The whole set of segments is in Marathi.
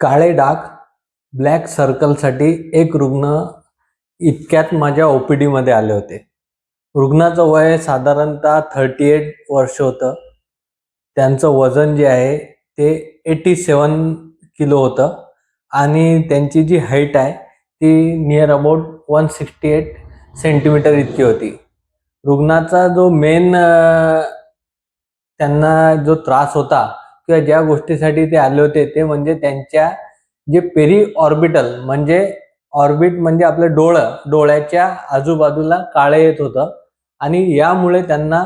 काळे डाग ब्लॅक सर्कलसाठी एक रुग्ण इतक्यात माझ्या ओ पी डीमध्ये आले होते. रुग्णाचं वय साधारणतः थर्टी एट वर्ष होतं. त्यांचं वजन जे आहे ते एटी सेवन किलो होतं आणि त्यांची जी हाईट आहे ती near about one sixty eight centimeter इतकी होती. रुग्णाचा जो मेन त्यांना जो त्रास होता किंवा ज्या गोष्टीसाठी ते आले होते ते म्हणजे त्यांच्या जे पेरी ऑर्बिटल म्हणजे ऑर्बिट म्हणजे आपलं डोळं डोळ्याच्या आजूबाजूला काळे येत होतं. आणि यामुळे त्यांना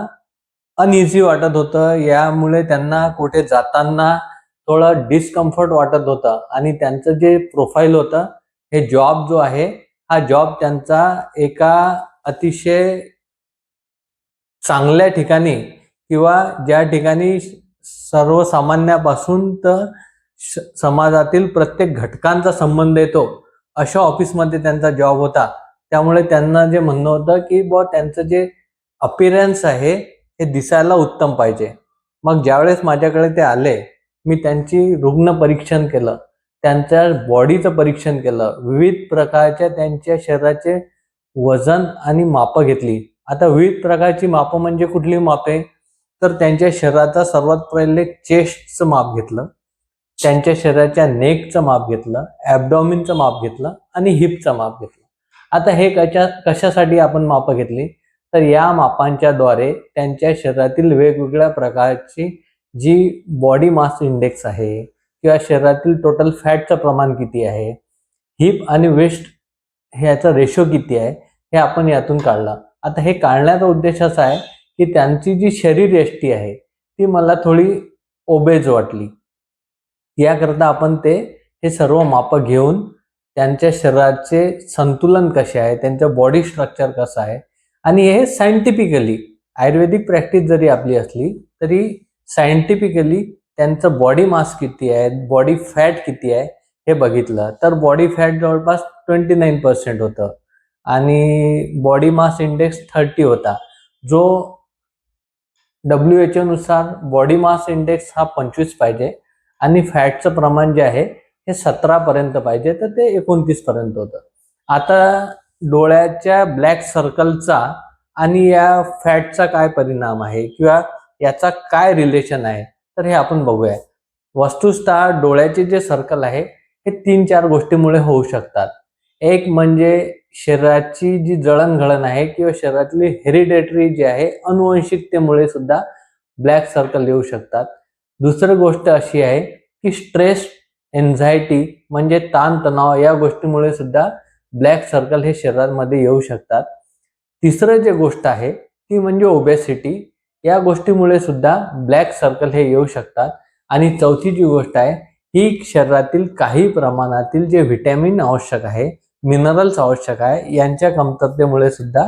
अनइझी वाटत होतं यामुळे त्यांना कुठे जाताना थोडं डिस्कम्फर्ट वाटत होतं. आणि त्यांचं जे प्रोफाईल होतं हे जॉब जो आहे हा जॉब त्यांचा एका अतिशय चांगल्या ठिकाणी किंवा ज्या ठिकाणी सर्वसामान्यापासून तर श- समाजातील प्रत्येक घटकांचा संबंध येतो. अशा ऑफिसमध्ये त्यांचा जॉब होता. त्यामुळे त्यांना जे म्हणणं होतं की बुवा त्यांचं जे अपिरन्स आहे हे दिसायला उत्तम पाहिजे. मग ज्यावेळेस माझ्याकडे ते आले मी त्यांची रुग्ण परीक्षण केलं. त्यांच्या बॉडीचं परीक्षण केलं. विविध प्रकारच्या त्यांच्या शरीराचे वजन आणि मापं घेतली. आता विविध प्रकारची मापं म्हणजे कुठली मापे? तर त्यांच्या शरीराचा सर्वात पहिले चेस्टचं माप घेतलं त्यांच्या शरीराच्या नेकचं माप घेतलं ॲबडॉमिनचं माप घेतलं आणि हिपचं माप घेतलं. आता हे कशा कशासाठी आपण मापं घेतली? तर या मापांच्या द्वारे त्यांच्या शरीरातील वेगवेगळ्या प्रकारची जी बॉडी मास इंडेक्स आहे किंवा शरीरातील टोटल फॅटचं प्रमाण किती आहे हिप आणि वेस्ट ह्याचा रेशो किती आहे हे आपण यातून काढलं. आता हे काढण्याचा उद्देश असा आहे की त्यांची जी शरीर यष्टी आहे ती मला थोडी ओबेज वाटली. याकरता आपण ते हे सर्व मापं घेऊन त्यांच्या शरीराचे संतुलन कसे आहे त्यांचं बॉडी स्ट्रक्चर कसं आहे आणि हे सायंटिफिकली आयुर्वेदिक प्रॅक्टिस जरी आपली असली तरी सायंटिफिकली त्यांचं बॉडी मास किती आहे बॉडी फॅट किती आहे हे बघितलं तर बॉडी फॅट जवळपास ट्वेंटी नाईन पर्सेंट होतं. आणि बॉडी मास इंडेक्स थर्टी होता. जो डब्ल्यू एच नुसार बॉडी मास इंडेक्स हा पंचवीस पाहिजे आणि फॅटचं प्रमाण जे आहे हे सतरा पर्यंत पाहिजे तर ते एकोणतीस पर्यंत होतं. आता डोळ्याच्या ब्लॅक सर्कलचा आणि या फॅटचा काय परिणाम आहे किंवा याचा काय रिलेशन आहे तर हे आपण बघूया. वस्तुस्था डोळ्याचे जे सर्कल आहे हे तीन चार गोष्टीमुळे होऊ शकतात. एक म्हणजे शरीराची जी जळणघळण आहे किंवा शरीरातली हेरिडेटरी जी आहे अनुवंशिकतेमुळे सुद्धा ब्लॅक सर्कल येऊ शकतात. दुसरी गोष्ट अशी आहे की स्ट्रेस एन्झायटी म्हणजे ताणतणाव या गोष्टीमुळे सुद्धा ब्लॅक सर्कल हे शरीरामध्ये येऊ शकतात. तिसरं जे गोष्ट आहे ती म्हणजे ओबेसिटी. या गोष्टीमुळे सुद्धा ब्लॅक सर्कल हे येऊ शकतात. आणि चौथी जी गोष्ट आहे ही शरीरातील काही प्रमाणातील जे व्हिटॅमिन आवश्यक आहे मिनरल्स आवश्यक आहे. यांच्या कमतरतेमुळे सुद्धा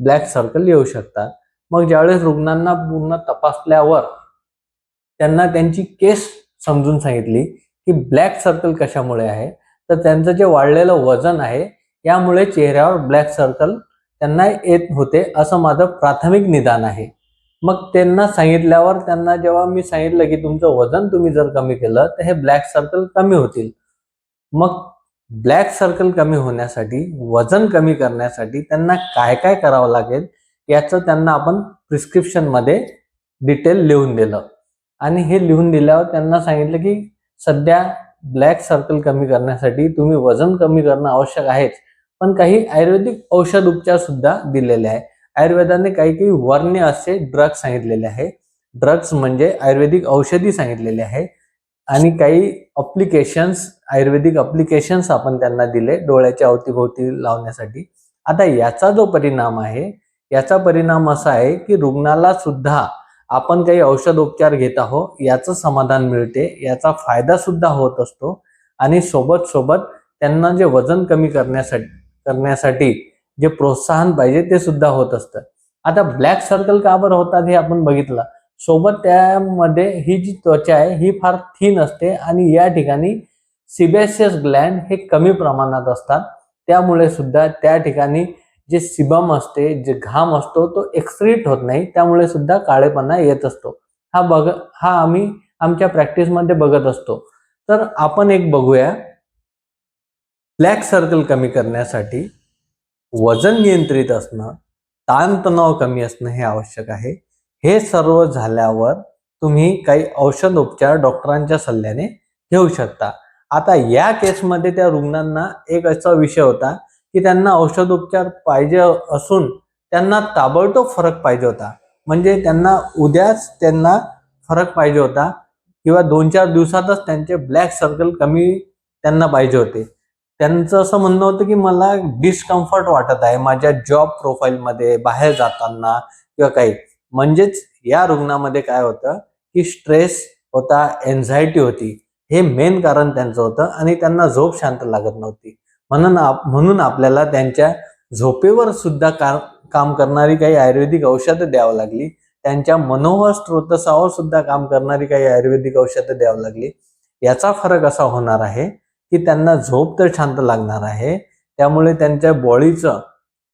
ब्लॅक सर्कल येऊ शकतात. मग ज्यावेळेस रुग्णांना पूर्ण तपासल्यावर त्यांना त्यांची केस समजून सांगितली की ब्लॅक सर्कल कशामुळे आहे तर त्यांचं जे वाढलेलं वजन आहे यामुळे चेहऱ्यावर ब्लॅक सर्कल त्यांना येत होते असं माझं प्राथमिक निदान आहे. मग त्यांना सांगितल्यावर त्यांना जेव्हा मी सांगितलं की तुमचं वजन तुम्ही जर कमी केलं तर हे ब्लॅक सर्कल कमी होतील. मग ब्लॅक सर्कल कमी होण्यासाठी वजन कमी करण्यासाठी त्यांना काय काय करावं लागेल याचं त्यांना आपण प्रिस्क्रिप्शनमध्ये डिटेल लिहून दिलं. आणि हे लिहून दिल्यावर त्यांना सांगितलं की सध्या ब्लॅक सर्कल कमी करण्यासाठी तुम्ही वजन कमी करणं आवश्यक आहेच पण काही आयुर्वेदिक औषध उपचार सुद्धा दिलेले आहे. आयुर्वेदाने काही काही वर्ण्य असे ड्रग्स सांगितलेले आहे. ड्रग्स म्हणजे आयुर्वेदिक औषधी सांगितलेले आहे. आणि काही अप्लिकेशन्स आयुर्वेदिक अप्लिकेशन्स आपण त्यांना दिले डोळ्याच्या अवतीभोवती लावण्यासाठी. आता याचा जो परिणाम आहे याचा परिणाम असा आहे की रुग्णाला सुद्धा आपण काही औषधोपचार घेत आहोत याचं समाधान मिळते याचा फायदा सुद्धा होत असतो. आणि सोबत सोबत त्यांना जे वजन कमी करण्यासाठी करण्यासाठी जे प्रोत्साहन पाहिजे ते सुद्धा होत असतं. आता ब्लॅक सर्कल का बरं होतात हे आपण बघितलं? सोबत त्यामध्ये ही जी त्वचा आहे ही फार थीन असते आणि या ठिकाणी सिबेसियस ग्लँड हे कमी प्रमाणात असतात. त्यामुळे सुद्धा त्या ठिकाणी जे सिबम असते जे घाम असतो तो एक्सक्रीट होत नाही. त्यामुळे सुद्धा काळेपणा येत असतो. हा बघ हा आम्ही आमच्या प्रॅक्टिसमध्ये बघत असतो. तर आपण एक बघूया. ब्लॅक सर्कल कमी करण्यासाठी वजन नियंत्रित असणं ताणतणाव कमी असणं हे आवश्यक आहे. हे सर्व झाल्यावर तुम्ही काही औषध उपचार डॉक्टरांच्या सल्ल्याने घेऊ शकता. आता या केसमध्ये त्या रुग्णांना एक असा विषय होता की त्यांना औषध उपचार पाहिजे असून त्यांना ताबडतोब फरक पाहिजे होता. म्हणजे त्यांना उद्याच त्यांना फरक पाहिजे होता किंवा दोन चार दिवसातच त्यांचे ब्लॅक सर्कल कमी त्यांना पाहिजे होते. त्यांचं असं म्हणणं होतं की मला डिस्कम्फर्ट वाटत आहे. माझ्या जॉब प्रोफाईलमध्ये बाहेर जाताना किंवा काही. म्हणजेच या रुग्णामध्ये काय होतं की स्ट्रेस होता एन्झायटी होती. हे मेन कारण त्यांचं होतं आणि त्यांना झोप शांत लागत नव्हती. म्हणून आप- म्हणून आपल्याला त्यांच्या झोपेवर सुद्धा का काम करणारी काही आयुर्वेदिक औषधं द्यावं लागली. त्यांच्या मनोहर स्त्रोतसावर सुद्धा काम करणारी काही आयुर्वेदिक औषधं द्यावं लागली. याचा फरक असा होणार आहे की त्यांना झोप तर शांत लागणार आहे. त्यामुळे त्यांच्या बॉडीचं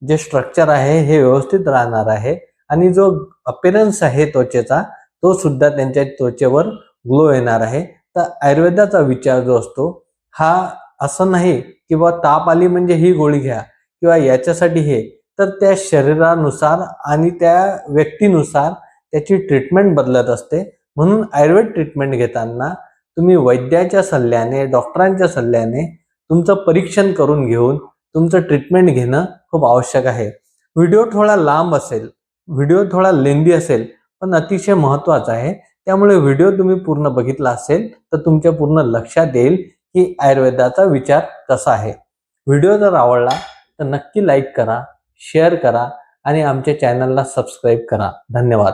जे स्ट्रक्चर आहे हे व्यवस्थित राहणार आहे. आणि जो अपेरन्स आहे त्वचेचा तो सुद्धा त्यांच्या त्वचेवर ग्लो येणार आहे. तर आयुर्वेदाचा विचार जो असतो हा असं नाही की बा ताप आली म्हणजे ही गोळी घ्या किंवा याच्यासाठी हे तर त्या शरीरानुसार आणि त्या व्यक्तीनुसार त्याची ट्रीटमेंट बदलत असते. म्हणून आयुर्वेद ट्रीटमेंट घेताना तुम्ही वैद्याच्या सल्ल्याने डॉक्टरांच्या सल्ल्याने तुमचं परीक्षण करून घेऊन तुमचं ट्रीटमेंट घेणं खूप आवश्यक आहे. व्हिडिओ थोडा लांब असेल व्हिडिओ थोडा लेंदी असेल पण अतिशय महत्त्वाचा आहे. त्यामुळे व्हिडिओ तुम्ही पूर्ण बघितला असेल तर तुमच्या पूर्ण लक्षात येईल की आयुर्वेदाचा विचार कसा आहे. व्हिडिओ जर आवडला तर नक्की लाईक करा शेअर करा आणि आमच्या चॅनलला सबस्क्राईब करा. धन्यवाद.